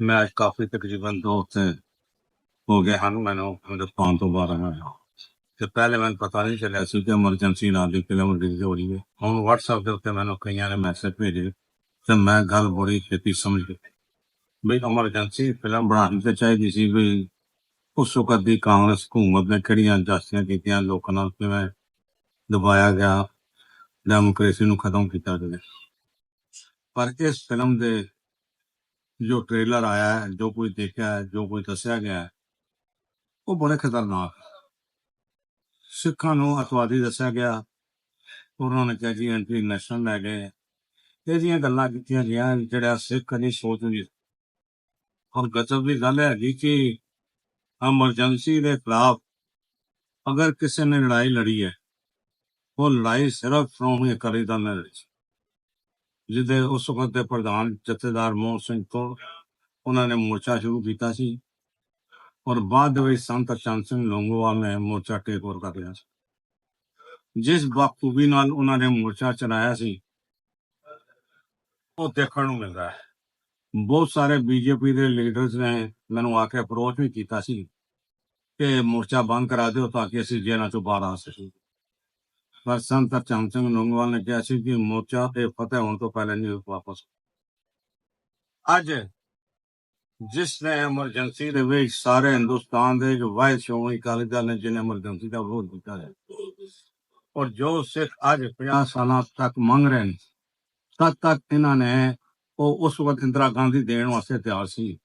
ਮੈਂ ਅੱਜ ਕਾਫੀ ਤਕਰੀਬਨ ਦੋ ਹਫ਼ਤੇ ਹੋ ਗਏ ਹਨ, ਮੈਨੂੰ ਹਿੰਦੁਸਤਾਨ ਤੋਂ ਬਾਹਰ ਆਇਆ ਤੇ ਪਹਿਲੇ ਮੈਨੂੰ ਪਤਾ ਨਹੀਂ ਚੱਲਿਆ ਸੀ ਕਿ ਐਮਰਜੈਂਸੀ ਨਾਲ ਦੀ ਫਿਲਮ ਰਿਲੀਜ਼ ਹੋ ਰਹੀ ਹੈ। ਹੁਣ WhatsApp ਦੇ ਉੱਤੇ ਮੈਨੂੰ ਕਈਆਂ ਨੇ ਮੈਸੇਜ ਭੇਜੇ ਤੇ ਮੈਂ ਗੱਲ ਬੜੀ ਛੇਤੀ ਸਮਝ ਗਿਆ ਵੀ ਐਮਰਜੈਂਸੀ ਫਿਲਮ ਬਣਾਉਣੀ ਤੇ ਚਾਹੀਦੀ ਸੀ ਵੀ ਉਸ ਵਕਤ ਦੀ ਕਾਂਗਰਸ ਹਕੂਮਤ ਨੇ ਕਿਹੜੀਆਂ ਜਾਸੀਆਂ ਕੀਤੀਆਂ, ਲੋਕਾਂ ਨਾਲ ਕਿਵੇਂ ਦਬਾਇਆ ਗਿਆ ਡੈਮੋਕ੍ਰੇਸੀ ਨੂੰ ਖਤਮ ਕੀਤਾ ਗਿਆ ਪਰ ਇਸ ਫਿਲਮ ਦੇ ਜੋ ਟ੍ਰੇਲਰ ਆਇਆ ਹੈ, ਜੋ ਕੁਝ ਦੇਖਿਆ ਹੈ, ਜੋ ਕੁਝ ਦੱਸਿਆ ਗਿਆ ਹੈ, ਉਹ ਬੜੇ ਖਤਰਨਾਕ ਸਿੱਖਾਂ ਨੂੰ ਅਤਵਾਦੀ ਦੱਸਿਆ ਗਿਆ, ਉਹਨਾਂ ਨੇ ਕਿਹਾ ਜੀ ਐਂਟੀ ਨੈਸ਼ਨਲ ਲੈ ਗਏ ਇਹ ਜੀਆਂ ਗੱਲਾਂ ਕੀਤੀਆਂ ਗਿਆ ਜਿਹੜਾ ਸਿੱਖ ਕਦੀ ਸੋਚ ਨਹੀਂ ਔਰ ਗਜ਼ਬ ਦੀ ਗੱਲ ਹੈ ਕਿ ਐਮਰਜੈਂਸੀ ਦੇ ਖਿਲਾਫ ਅਗਰ ਕਿਸੇ ਨੇ ਲੜਾਈ ਲੜੀ ਹੈ, ਉਹ ਲੜਾਈ ਸਿਰਫ ਸ਼੍ਰੋਮਣੀ ਅਕਾਲੀ ਦਲ ਨੇ ਲੜੀ ਸੀ। ਜਿਹਦੇ ਉਸ ਵਕਤ ਦੇ ਪ੍ਰਧਾਨ ਜਥੇਦਾਰ ਮੋਹਨ ਸਿੰਘ ਤੋਂ ਉਹਨਾਂ ਨੇ ਮੋਰਚਾ ਸ਼ੁਰੂ ਕੀਤਾ ਸੀ ਔਰ ਬਾਅਦ ਦੇ ਵਿੱਚ ਸੰਤ ਚੰਦ ਸਿੰਘ ਲੌਂਗੋਵਾਲ ਨੇ ਮੋਰਚਾ ਟੇਕ ਓਵਰ ਕਰ ਲਿਆ ਸੀ। ਜਿਸ ਬਖੂਬੀ ਨਾਲ ਉਹਨਾਂ ਨੇ ਮੋਰਚਾ ਚਲਾਇਆ ਸੀ, ਉਹ ਦੇਖਣ ਨੂੰ ਮਿਲਦਾ ਹੈ। ਬਹੁਤ ਸਾਰੇ ਬੀਜੇਪੀ ਦੇ ਲੀਡਰਸ ਨੇ ਮੈਨੂੰ ਆ ਕੇ ਅਪਰੋਚ ਵੀ ਕੀਤਾ ਸੀ ਕਿ ਮੋਰਚਾ ਬੰਦ ਕਰਾ ਦਿਓ ਤਾਂ ਕਿ ਅਸੀਂ ਜੇਲ੍ਹਾਂ ਚੋਂ ਬਾਹਰ ਆ ਸਕੀਏ। ਪਰ ਸੰਤ ਚੰਦ ਸਿੰਘ ਲੌਂਗੋਵਾਲ ਨੇ ਕਿਹਾ ਸੀ ਕਿ ਮੋਰਚਾ ਇਹ ਫਤਿਹ ਹੋਣ ਤੋਂ ਪਹਿਲਾਂ ਨਹੀਂ ਵਾਪਸ। ਅੱਜ ਜਿਸ ਨੇ ਐਮਰਜੈਂਸੀ ਦੇ ਵਿੱਚ ਸਾਰੇ ਹਿੰਦੁਸਤਾਨ ਦੇ ਜੋ ਵਾਇਸ ਸ਼੍ਰੋਮਣੀ ਅਕਾਲੀ ਦਲ ਨੇ, ਜਿਹਨੇ ਐਮਰਜੈਂਸੀ ਦਾ ਵਿਰੋਧ ਕੀਤਾ ਹੈ, ਔਰ ਜੋ ਸਿੱਖ ਅੱਜ 50 ਸਾਲਾਂ ਤੱਕ ਮੰਗ ਰਹੇ ਨੇ, ਤਦ ਤੱਕ ਇਹਨਾਂ ਨੇ ਉਹ ਉਸ ਵਕਤ ਇੰਦਰਾ ਗਾਂਧੀ ਦੇਣ ਵਾਸਤੇ ਤਿਆਰ ਸੀ।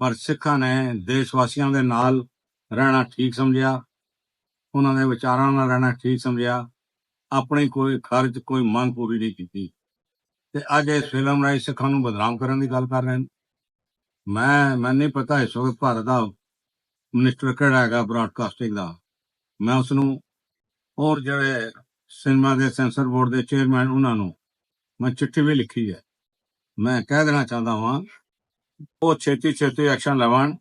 ਪਰ ਸਿੱਖਾਂ ਨੇ ਦੇਸ਼ ਵਾਸੀਆਂ ਦੇ ਨਾਲ ਰਹਿਣਾ ਠੀਕ ਸਮਝਿਆ ਉਹਨਾਂ ਦੇ ਵਿਚਾਰਾਂ ਨਾਲ ਰਹਿਣਾ ਠੀਕ ਸਮਝਿਆ। ਆਪਣੀ ਕੋਈ ਖਰਚ, ਕੋਈ ਮੰਗ ਪੂਰੀ ਨਹੀਂ ਕੀਤੀ। ਤੇ ਅੱਜ ਇਸ ਫਿਲਮ ਰਾਹੀਂ ਸਿੱਖਾਂ ਨੂੰ ਬਦਨਾਮ ਕਰਨ ਦੀ ਗੱਲ ਕਰ ਰਹੇ ਨੇ। ਮੈਂ, ਮੈਨੂੰ ਨਹੀਂ ਪਤਾ ਇਸ ਵਕਤ ਭਾਰਤ ਦਾ ਮਿਨਿਸਟਰ ਕਿਹੜਾ ਹੈਗਾ ਬ੍ਰਾਡਕਾਸਟਿੰਗ ਦਾ। ਮੈਂ ਉਸ ਨੂੰ ਹੋਰ ਜਿਹੜੇ ਸਿਨੇਮਾ ਦੇ ਸੈਂਸਰ ਬੋਰਡ ਦੇ ਚੇਅਰਮੈਨ ਉਹਨਾਂ ਨੂੰ ਮੈਂ ਚਿੱਠੀ ਵੀ ਲਿਖੀ ਹੈ। ਮੈਂ ਕਹਿ ਦੇਣਾ ਚਾਹੁੰਦਾ ਹਾਂ ਉਹ ਛੇਤੀ ਛੇਤੀ ਐਕਸ਼ਨ ਲਵਣ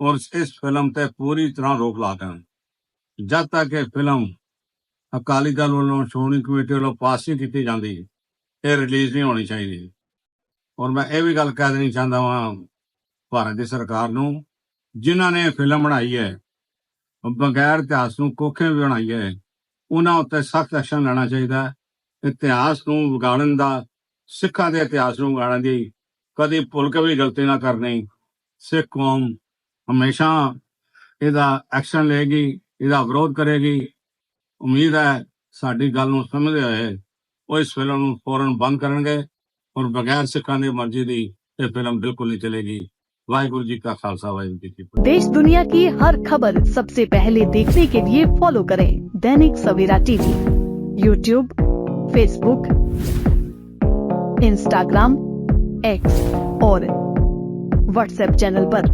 ਔਰ ਇਸ ਫਿਲਮ ਤੇ ਪੂਰੀ ਤਰ੍ਹਾਂ ਰੋਕ ਲਾ ਦੇਣ। ਜਦ ਤੱਕ ਇਹ ਫਿਲਮ ਅਕਾਲੀ ਦਲ ਵੱਲੋਂ ਸ਼੍ਰੋਮਣੀ ਕਮੇਟੀ ਵੱਲੋਂ ਪਾਸ ਨਹੀਂ ਕੀਤੀ ਜਾਂਦੀ, ਇਹ ਰਿਲੀਜ਼ ਨਹੀਂ ਹੋਣੀ ਚਾਹੀਦੀ। ਔਰ ਮੈਂ ਇਹ ਵੀ ਗੱਲ ਕਹਿ ਦੇਣੀ ਚਾਹੁੰਦਾ ਹਾਂ ਭਾਰਤ ਦੀ ਸਰਕਾਰ ਨੂੰ, ਜਿਨ੍ਹਾਂ ਨੇ ਫਿਲਮ ਬਣਾਈ ਹੈ ਬਗੈਰ ਇਤਿਹਾਸ ਨੂੰ ਕੋਖੇ ਵੀ ਬਣਾਈ ਹੈ, ਉਹਨਾਂ ਉੱਤੇ ਸਖਤ ਐਕਸ਼ਨ ਲੈਣਾ ਚਾਹੀਦਾ ਹੈ। ਇਤਿਹਾਸ ਨੂੰ ਵਿਗਾੜਨ ਦਾ, ਸਿੱਖਾਂ ਦੇ ਇਤਿਹਾਸ ਨੂੰ ਵਿਗਾੜਨ ਦੀ ਕਦੇ ਭੁੱਲ ਕੇ ਵੀ ਗਲਤੀ ਨਾ ਕਰਨੀ। ਸਿੱਖ ਕੌਮ ਹਮੇਸ਼ਾ ਇਹਦਾ ਐਕਸ਼ਨ ਲਏਗੀ। ਇਹਦਾ ਵਿਰੋਧ ਕਰੇਗੀ ਉਮੀਦ ਹੈ ਸਾਡੀ ਗੱਲ ਨੂੰ ਸਮਝਦੇ ਹੋਏ ਉਹ ਇਸ ਫਿਲਮ ਨੂੰ ਫੌਰਨ ਬੰਦ ਕਰਨਗੇ ਔਰ ਬਗੈਰ ਸਿੱਖਾਂ ਦੀ ਮਰਜ਼ੀ ਦੀ ਇਹ ਫਿਲਮ ਬਿਲਕੁਲ ਨਹੀਂ ਚਲੇਗੀ ਵਾਹਿਗੁਰੂ ਜੀ ਕਾ ਖਾਲਸਾ ਵਾਹਿਗੁਰੂ ਜੀ ਕੀ ਫਤਿਹ देश दुनिया की हर खबर सबसे पहले देखने के लिए फॉलो करें Dainik Savera TV YouTube Facebook Instagram X और व्हाट्सएप चैनल पर।